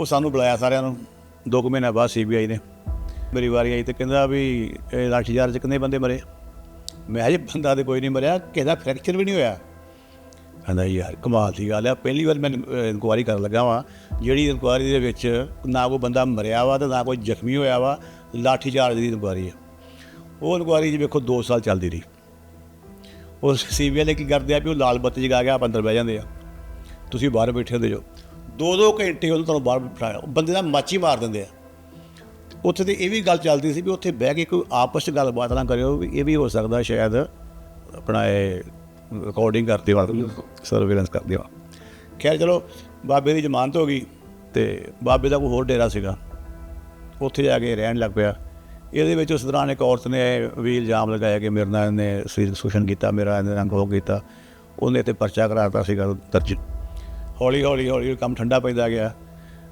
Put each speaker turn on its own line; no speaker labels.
ਉਹ ਸਾਨੂੰ ਬੁਲਾਇਆ ਸਾਰਿਆਂ ਨੂੰ। ਦੋ ਕੁ ਮਹੀਨੇ ਬਾਅਦ ਸੀਬੀਆਈ ਨੇ। ਮੇਰੀ ਵਾਰੀ ਆਈ ਤੇ ਕਹਿੰਦਾ ਵੀ, ਇਹ ਲਾਠੀਚਾਰਜ 'ਚ ਕਿੰਨੇ ਬੰਦੇ ਮਰੇ? ਮੈਂ ਕਿਹਾ ਬੰਦਾ ਤੇ ਕੋਈ ਨਹੀਂ ਮਰਿਆ, ਕਿਸੇ ਦਾ ਫ੍ਰੈਕਚਰ ਵੀ ਨਹੀਂ ਹੋਇਆ। ਕਹਿੰਦਾ ਯਾਰ, ਕਮਾਲ ਦੀ ਗੱਲ ਆ। ਪਹਿਲੀ ਵਾਰ ਮੈਂ ਇਨਕੁਆਰੀ ਕਰਨ ਲੱਗਾ ਵਾਂ। ਜਿਹੜੀ ਇਨਕੁਆਰੀ ਦੇ ਵਿੱਚ ਨਾ ਕੋਈ ਬੰਦਾ ਮਰਿਆ ਵਾ ਤੇ ਨਾ ਕੋਈ ਜ਼ਖਮੀ ਹੋਇਆ ਵਾ, ਲਾਠੀ ਚਾਰਜ ਦੀ ਇਨਕੁਆਰੀ ਆ। ਉਹ ਇਨਕੁਆਰੀ ਜੀ ਵੇਖੋ 2 ਸਾਲ ਚੱਲਦੀ ਰਹੀ। ਉਹ ਸੀਬੀਆਈ ਨੇ ਕੀ ਕਰਦੇ ਆ ਵੀ ਉਹ ਲਾਲ ਬੱਤੀ ਜਗਾ ਕੇ ਆਪ ਅੰਦਰ ਬਹਿ ਜਾਂਦੇ ਆ। ਤੁਸੀਂ ਬਾਹਰ ਬੈਠੇ ਹੁੰਦੇ ਜੋ। ਦੋ ਦੋ ਘੰਟੇ ਉਹਨੂੰ ਤੁਹਾਨੂੰ ਬਾਹਰ ਬਿਠਾਇਆ। ਬੰਦੇ ਦਾ ਮਾਚੀ ਮਾਰ ਦਿੰਦੇ ਆ। ਉੱਥੇ ਤੇ ਇਹ ਵੀ ਗੱਲ ਚੱਲਦੀ ਸੀ ਵੀ ਉੱਥੇ ਬਹਿ ਕੇ ਕੋਈ ਆਪਸ ਚ ਗੱਲਬਾਤ ਨਾ ਕਰਿਓ ਵੀ ਇਹ ਵੀ ਹੋ ਸਕਦਾ ਸ਼ਾਇਦ ਆਪਣਾ ਇਹ ਰਿਕਾਰਡਿੰਗ ਕਰਦੇ ਵਾ ਸਰਵੇਲੈਂਸ ਕਰਦੇ ਵਾ ਖੈਰ ਚਲੋ, ਬਾਬੇ ਦੀ ਜ਼ਮਾਨਤ ਹੋ ਗਈ ਤੇ ਬਾਬੇ ਦਾ ਕੋਈ ਹੋਰ ਡੇਰਾ ਸੀਗਾ। ਉੱਥੇ ਜਾ ਕੇ ਰਹਿਣ ਲੱਗ ਪਿਆ। ਇਹਦੇ ਵਿੱਚ ਉਸ ਦੌਰਾਨ ਇੱਕ ਔਰਤ ਨੇ ਵੀ ਇਲਜ਼ਾਮ ਲਗਾਇਆ ਕਿ ਮੇਰੇ ਨਾਲ ਇਹਨੇ ਸਰੀਰਕ ਸ਼ੋਸ਼ਣ ਕੀਤਾ, ਮੇਰਾ ਇਹਨੇ ਰੰਗ ਹੋ ਕੀਤਾ। ਉਹਨੇ ਤੇ ਪਰਚਾ ਕਰਾਤਾ ਸੀਗਾ ਦਰਜ ਹੌਲੀ ਹੌਲੀ ਹੌਲੀ ਕੰਮ ਠੰਡਾ ਪੈਂਦਾ ਗਿਆ।